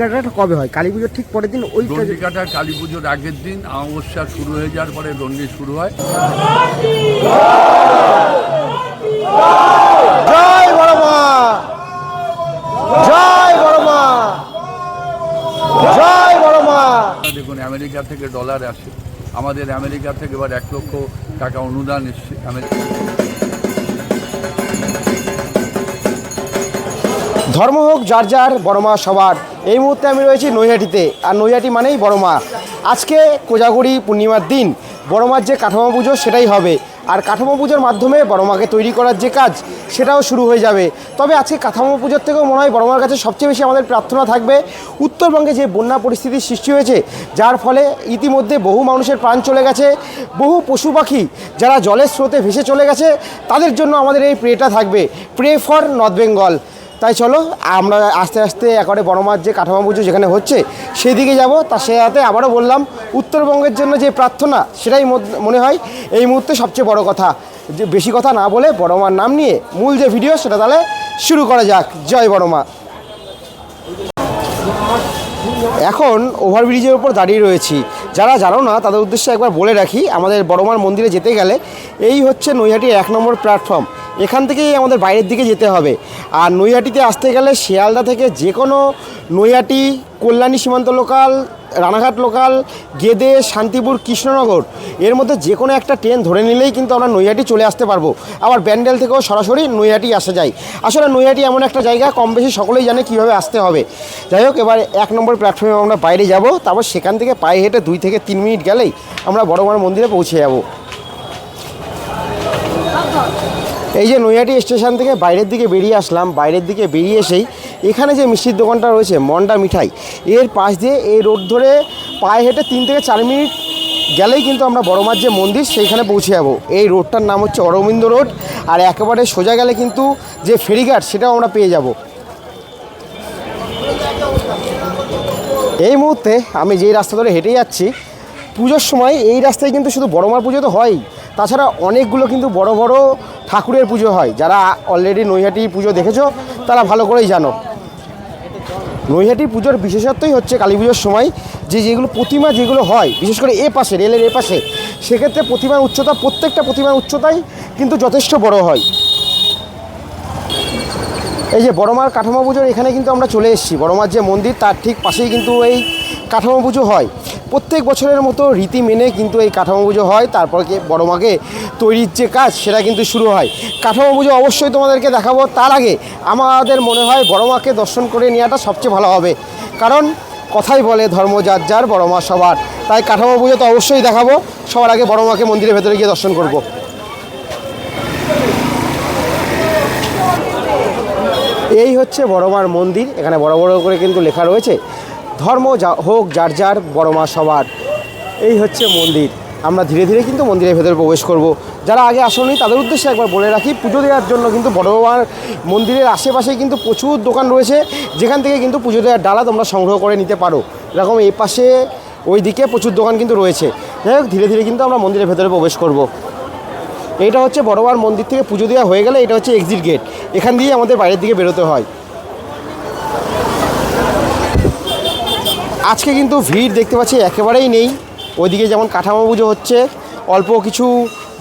কাটাটা কবে হয়? কালী পুজোর ঠিক পরের দিন ওই দণ্ডি কাটা কালী পুজোর আগের দিন অমাবস্যা শুরু হয়ে যাওয়ার পরে দণ্ডি শুরু হয়। জয় বড় মা! জয় বড় মা! জয় বড় মা! দেখুন আমেরিকা থেকে ডলার আসে। আমাদের আমেরিকা থেকে এবার এক লক্ষ টাকা অনুদান এসছে আমেরিকা ধর্ম হোক যার যার বড় মা সবার। এই মুহূর্তে আমি রয়েছি নৈহাটিতে। আর নৈহাটি মানেই বড় মা। আজকে কোজাগরি পূর্ণিমার দিন। বড় মার যে কাঠামো পুজো সেটাই হবে। আর কাঠামো পুজোর মাধ্যমে বড় মাকে তৈরি করার যে কাজ, সেটাও শুরু হয়ে যাবে। তবে আজকে কাঠামো পুজোর থেকেও মনে হয় বড় মার কাছে সবচেয়ে বেশি আমাদের প্রার্থনা থাকবে উত্তরবঙ্গে যে বন্যা পরিস্থিতির সৃষ্টি হয়েছে, যার ফলে ইতিমধ্যে বহু মানুষের প্রাণ চলে গেছে। বহু পশু পাখি যারা জলের স্রোতে ভেসে চলে গেছে, তাদের জন্য আমাদের এই প্রেটা থাকবে। প্রে ফর নর্থ বেঙ্গল তাই চলো, আমরা আস্তে আস্তে একবারে বড় মাছ যে কাঠামো পুজো যেখানে হচ্ছে, সেদিকে যাব। তার সাথে আবারও বললাম, উত্তরবঙ্গের জন্য যে প্রার্থনা, সেটাই মনে হয় এই মুহূর্তে সবচেয়ে বড় কথা। যে বেশি কথা না বলে বড় মার নাম নিয়ে মূল যে ভিডিও সেটা তাহলে শুরু করা যাক। জয় বড় মা এখন ওভারব্রিজের উপর দাঁড়িয়ে রয়েছি। যারা জানো না, তাদের উদ্দেশ্যে একবার বলে রাখি, আমাদের বড়মার মন্দিরে যেতে গেলে এই হচ্ছে নৈহাটির এক নম্বর প্ল্যাটফর্ম এখান থেকেই আমাদের বাইরের দিকে যেতে হবে। আর নৈহাটিতে আসতে গেলে শিয়ালদা থেকে যে কোনো নৈহাটি, কল্যাণী সীমান্ত লোকাল, রানাঘাট লোকাল, গেদে, শান্তিপুর, কৃষ্ণনগর, এর মধ্যে যে কোনো একটা ট্রেন ধরে নিলেই কিন্তু আমরা নৈহাটি চলে আসতে পারব। আবার ব্যান্ডেল থেকেও সরাসরি নৈহাটি আসা যায়। আসলে নৈহাটি এমন একটা জায়গা কম বেশি সকলেই জানে কীভাবে আসতে হবে। যাই হোক, এবার এক নম্বর প্ল্যাটফর্মে আমরা বাইরে যাব, তারপর সেখান থেকে পায়ে হেঁটে দুই থেকে তিন মিনিট গেলেই আমরা বড় বড় মন্দিরে পৌঁছে যাব। এই যে নৈহাটি স্টেশন থেকে বাইরের দিকে বেরিয়ে আসলাম, বাইরের দিকে বেরিয়ে এসেই এখানে যে মিষ্টির দোকানটা রয়েছে, মন্ডা মিঠাই, এর পাশ দিয়ে এই রোড ধরে পায়ে হেঁটে তিন থেকে চার মিনিট গেলেই কিন্তু আমরা বড়মার যে মন্দির সেইখানে পৌঁছে যাব। এই রোডটার নাম হচ্ছে অরবিন্দ রোড, আর একেবারে সোজা গেলে কিন্তু যে ফেরিঘাট সেটাও আমরা পেয়ে যাব। এই মুহূর্তে আমি যেই রাস্তা ধরে হেঁটে যাচ্ছি, পুজোর সময় এই রাস্তায় কিন্তু শুধু বড়মার পুজো তো হয়ই। তাছাড়া অনেকগুলো কিন্তু বড় বড় ঠাকুরের পুজো হয়। যারা অলরেডি নৈহাটি পুজো দেখেছ, তারা ভালো করেই জানো। নৈহাটি পুজোর বিশেষত্বই হচ্ছে কালী পুজোর সময় যে যেগুলো প্রতিমা যেগুলো হয়, বিশেষ করে এ পাশে, রেলের এ পাশে, সেক্ষেত্রে প্রতিমার উচ্চতা, প্রত্যেকটা প্রতিমার উচ্চতাই কিন্তু যথেষ্ট বড় হয়। এই যে বড়মার কাঠামো পুজোর এখানে কিন্তু আমরা চলে এসেছি। বড়মার যে মন্দির, তার ঠিক পাশেই কিন্তু এই কাঠামো পুজো হয়। প্রত্যেক বছরের মতো রীতি মেনে কিন্তু এই কাঠামো পুজো হয়, তারপর কি বড়মাকে তৈরির যে কাজ সেটা কিন্তু শুরু হয়। কাঠামো পুজো অবশ্যই তোমাদেরকে দেখাবো, তার আগে আমাদের মনে হয় বড়মাকে দর্শন করে নেওয়াটা সবচেয়ে ভালো হবে। কারণ কথাই বলে ধর্ম যার যার, বড় মা সবার। তাই কাঠামো পুজো তো অবশ্যই দেখাবো, সবার আগে বড়মাকে মন্দিরের ভেতরে গিয়ে দর্শন করব। এই হচ্ছে বড়মার মন্দির, এখানে বড় বড় করে কিন্তু লেখা রয়েছে। ধর্ম হোক, যার যার বড় মা সবার। এই হচ্ছে মন্দির। আমরা ধীরে ধীরে কিন্তু মন্দিরের ভেতরে প্রবেশ করব। যারা আগে আসেনি, তাদের উদ্দেশ্যে একবার বলে রাখি, পুজো দেওয়ার জন্য কিন্তু বড় মার মন্দিরের আশেপাশে কিন্তু প্রচুর দোকান রয়েছে। যেখান থেকে কিন্তু পুজো দেওয়ার ডালা তোমরা সংগ্রহ করে নিতে পারো। এরকম এই পাশে ওই দিকে প্রচুর দোকান কিন্তু রয়েছে। যাই হোক, ধীরে ধীরে কিন্তু আমরা মন্দিরের ভেতরে প্রবেশ করব। এটা হচ্ছে বড়বার মন্দির থেকে পুজো দেওয়া হয়ে গেলে, এটা হচ্ছে এক্সিট গেট এখান দিয়ে আমাদের বাইরের দিকে বেরোতে হয়। আজকে কিন্তু ভিড় দেখতে পাচ্ছি, একেবারেই নেই। ওইদিকে যেমন কাঠামো পুজো হচ্ছে, অল্প কিছু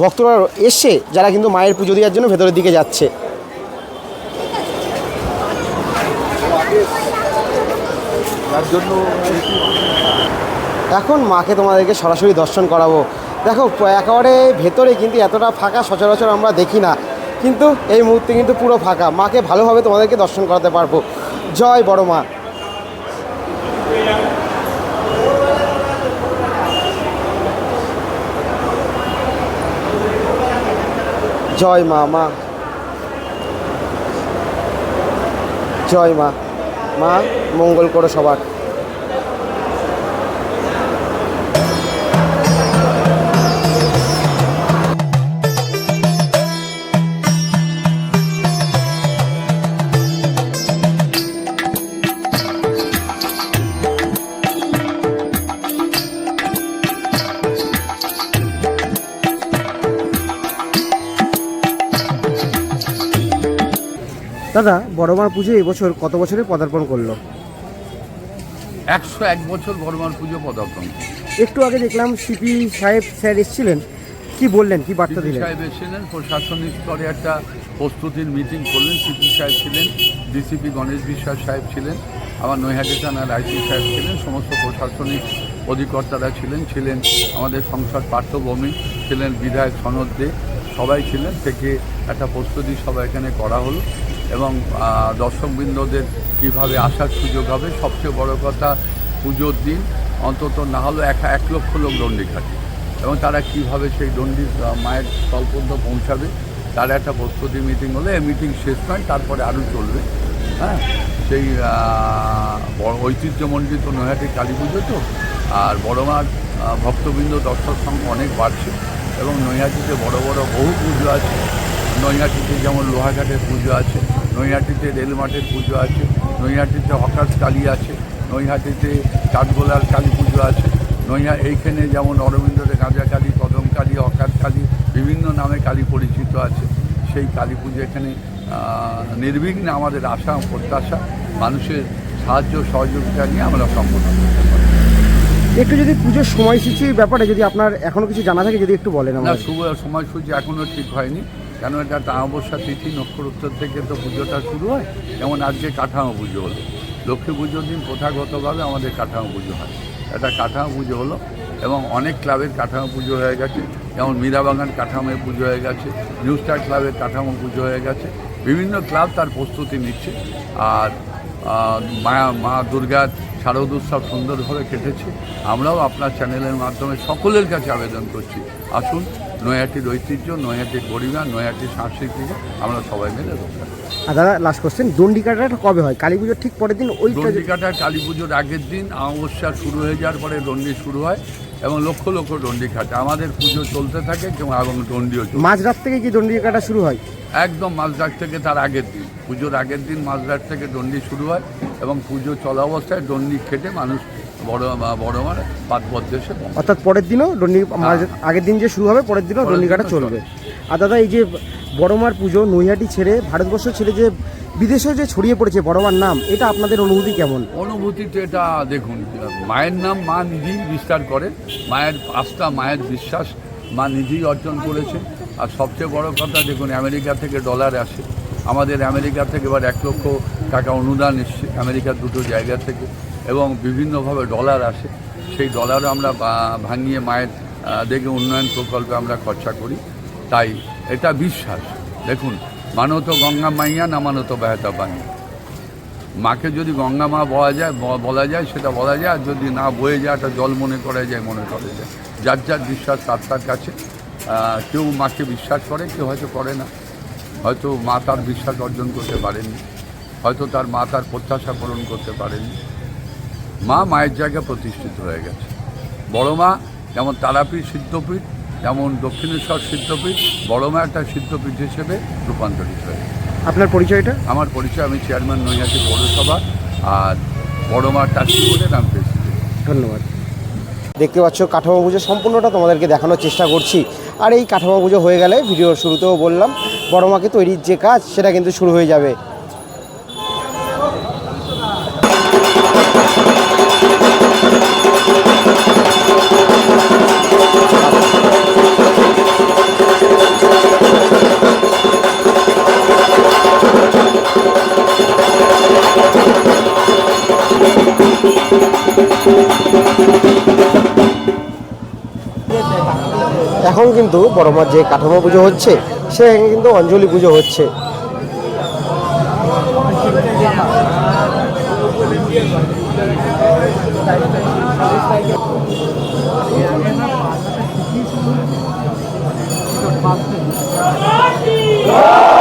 ভক্তরা এসছে, যারা কিন্তু মায়ের পুজো দেওয়ার জন্য ভেতরের দিকে যাচ্ছে। এখন মাকে তোমাদেরকে সরাসরি দর্শন করাবো। দেখো, একেবারে ভেতরে কিন্তু এতটা ফাঁকা সচরাচর আমরা দেখি না। কিন্তু এই মুহূর্তে কিন্তু পুরো ফাঁকা। মাকে ভালোভাবে তোমাদেরকে দর্শন করাতে পারব। জয় বড় মা। জয় মা মা। জয় মা। মা মঙ্গল করো সবার। দাদা বড়মার পুজো এবছর কত বছরে পদার্পণ করল? একশো এক বছর বড়মার পুজো পদার্পণ। একটু আগে দেখলাম সিপি সাহেব স্যার এসেছিলেন। কি বললেন? কি বার্তা দিলেন? সাহেব এসেছিলেন প্রশাসনিক স্তরে একটা প্রস্তুতির মিটিং করলেন। সিপি সাহেব ছিলেন ডিসিপি গণেশ বিশ্বাস সাহেব ছিলেন আমার নৈহাটি থানার আইসি সাহেব ছিলেন সমস্ত প্রশাসনিক অধিকর্তারা ছিলেন ছিলেন আমাদের সংসদ পার্থভূমি ছিলেন বিধায়ক সনদ দে সবাই ছিলেন। থেকে একটা প্রস্তুতি সবাই এখানে করা হলো। এবং দর্শকবৃন্দদের কীভাবে আসার সুযোগ হবে, সবচেয়ে বড় কথা পুজোর দিন, অন্তত না হলেও এক এক লক্ষ লোক দণ্ডি খাটে। এবং তারা কীভাবে সেই দণ্ডি মায়ের স্থল পর্যন্ত পৌঁছাবে, তার একটা প্রস্তুতি মিটিং হলে মিটিং শেষ নয়, তারপরে আরও চলবে। হ্যাঁ? সেই বড় ঐতিহ্যমণ্ডিত নৈহাটি কালী পুজো তো, আর বড়মার ভক্তবৃন্দ, দর্শক সংখ্যা অনেক বাড়ছে, এবং নৈহাটিতে বড় বড় বহু পুজো আছে। নৈহাটিতে যেমন লোহাঘাটের পুজো আছে নৈহাটিতে রেল মাঠের পুজো আছে নৈহাটিতে হকার্স কালী আছে নৈহাটিতে কাঠগোলার কালী পুজো আছে নৈহা এইখানে যেমন অরবিন্দরে গাঁজা কালী কদম কালী হকার কালী বিভিন্ন নামে কালী পরিচিত আছে। সেই কালী পুজো এখানে নির্বিঘ্নে আমাদের আশা প্রত্যাশা মানুষের সাহায্য সহযোগিতা নিয়ে আমরা সম্পন্ন করতে পারি। একটু যদি পুজোর সময়সূচির ব্যাপারে যদি আপনার এখনও কিছু জানা থাকে যদি একটু বলেন না শুভ সময়সূচি এখনও ঠিক হয়নি। কেন এটা একটা অমাবস্যা তিথি? নক্ষত্র থেকে তো পুজোটা শুরু হয়। যেমন আজকে কাঠামো পুজো হলো। লক্ষ্মী পুজোর দিন প্রথাগতভাবে আমাদের কাঠামো পুজো হয়। এটা কাঠামো পুজো হলো এবং অনেক ক্লাবের কাঠামো পুজো হয়ে গেছে। যেমন মীরাবাগান কাঠামোয় পুজো হয়ে গেছে, নিউ স্টার ক্লাবের কাঠামো পুজো হয়ে গেছে। বিভিন্ন ক্লাব তার প্রস্তুতি নিচ্ছে। আর মায়া মা দুর্গার শারদ উৎসব সুন্দরভাবে কেটেছে আমরাও আপনার চ্যানেলের মাধ্যমে সকলের কাছে আবেদন করছি আসুন নয়াটির ঐতিহ্য নয়াটির গরিমা নয়াটির সংস্কৃতিকে আমরা সবাই মিলে রক্ষা। আর দাদা লাস্ট কোশ্চেন দণ্ডি কাটাটা কবে হয়? কালী পুজোর ঠিক পরের দিন ওইটা যে- দণ্ডিকাটা কালী পুজোর আগের দিন অমাবস্যা শুরু হয়ে যাওয়ার পরে দণ্ডি শুরু হয় এবং লক্ষ লক্ষ দণ্ডি খাটে। আমাদের পুজো চলতে থাকে এবং দণ্ডিও মাঝরাত থেকে কি দণ্ডি কাটা শুরু হয়? একদম মাঝরাত থেকে তার আগের দিন। পুজোর আগের দিন মাঝরাত থেকে দণ্ডি শুরু হয় এবং পুজো চলা অবস্থায় দণ্ডি খেটে মানুষ বড় বড় মানে পাতবদ্দেশে পৌঁছায়। অর্থাৎ পরের দিনও দণ্ডি মাঝ- আগের দিন যে শুরু হবে পরের দিনও দণ্ডি কাটা চলবে। আর দাদা এই যে বড়মার পুজো নৈহাটি ছেড়ে, ভারতবর্ষ ছেড়ে যে বিদেশেও যে ছড়িয়ে পড়েছে বড়মার নাম, এটা আপনাদের অনুভূতি কেমন? অনুভূতিতে এটা দেখুন, মায়ের নাম মা নিজেই বিস্তার করে, মায়ের আস্থা, মায়ের বিশ্বাস মা নিজেই অর্জন করেছে। আর সবচেয়ে বড় কথা, দেখুন, আমেরিকা থেকে ডলার আসে। আমাদের আমেরিকা থেকে এবার এক লক্ষ টাকা অনুদান এসছে, আমেরিকার দুটো জায়গা থেকে। এবং বিভিন্নভাবে ডলার আসে। সেই ডলারও আমরা ভাঙিয়ে মায়ের দেখে উন্নয়ন প্রকল্পে আমরা খরচা করি। তাই এটা বিশ্বাস। দেখুন মানত গঙ্গা মাইয়া, না মানত বেহাতা বাঙিয়া মাকে যদি গঙ্গা মা বলা যায় বলা যায়, সেটা বলা যায়, আর যদি না বয়ে যায়, একটা জল মনে করা যায়, মনে করা যায়। যার যার বিশ্বাস, তার তার কাছে। কেউ মাকে বিশ্বাস করে, কেউ হয়তো করে না। হয়তো মা তার বিশ্বাস অর্জন করতে পারেননি। হয়তো তার মা তার প্রত্যাশা পূরণ করতে পারেননি। মা মায়ের জায়গায় প্রতিষ্ঠিত হয়ে গেছে। বড় মা যেমন তারাপীঠ, সিদ্ধপীঠ যেমন দক্ষিণেশ্বর সিদ্ধপীঠ বড় একটা সিদ্ধপীঠ হিসেবে রূপান্তরিত হয়ে গেছে আপনার পরিচয়টা? আমার পরিচয় আমি চেয়ারম্যান নৈহাটি পৌরসভা আর বড়মা টাস্কি বোর্ডের আমি প্রেসিডেন্ট ধন্যবাদ। দেখতে পাচ্ছ কাঠামো পুজো সম্পূর্ণটা তোমাদেরকে দেখানোর চেষ্টা করছি। আর এই কাঠামো পুজো হয়ে গেলে ভিডিওর শুরুতেও বললাম বড় মাকে তৈরির যে কাজ সেটা কিন্তু শুরু হয়ে যাবে। এখন কিন্তু বড় মার যে কাঠামো পুজো হচ্ছে সেখানে কিন্তু অঞ্জলি পুজো হচ্ছে। জয়